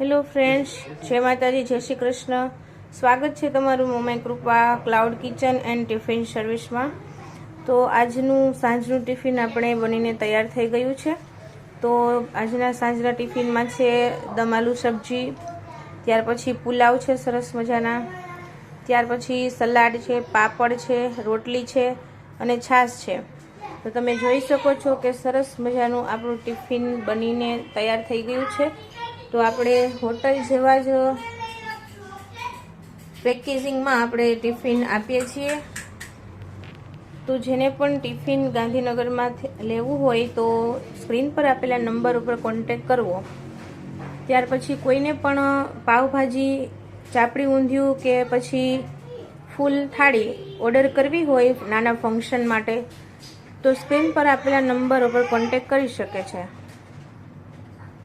Hello friends જય માતાજી, જય શ્રી કૃષ્ણ. સ્વાગત છે તમારું Momai Krupa cloud kitchen and tiffin સર્વિસમાં તો આજનું સાંજનું ટિફિન આપણે બનીને તૈયાર થઈ ગયું છે. તો આજના સાંજના ટિફિનમાં છે દમાલુ સબ્જી, ત્યાર પછી પુલાવ છે સરસ મજાના, ત્યાર પછી સલાડ છે, પાપડ છે, રોટલી છે અને છાશ છે. તો તમે જોઈ શકો છો કે સરસ મજાનું આપણું ટિફિન બનીને તૈયાર થઈ ગયું છે. તો આપણે હોટલ જેવા જ પેકેજિંગમાં આપણે ટિફિન આપીએ છીએ. તો જેને પણ ટિફિન ગાંધીનગરમાં લેવું હોય તો સ્ક્રીન પર આપેલા નંબર ઉપર કોન્ટેક કરવો. ત્યાર પછી કોઈને પણ પાવભાજી, ચાપડી ઊંધિયું કે પછી ફૂલ થાળી ઓર્ડર કરવી હોય નાના ફંક્શન માટે, તો સ્ક્રીન પર આપેલા નંબર ઉપર કોન્ટેક કરી શકે છે.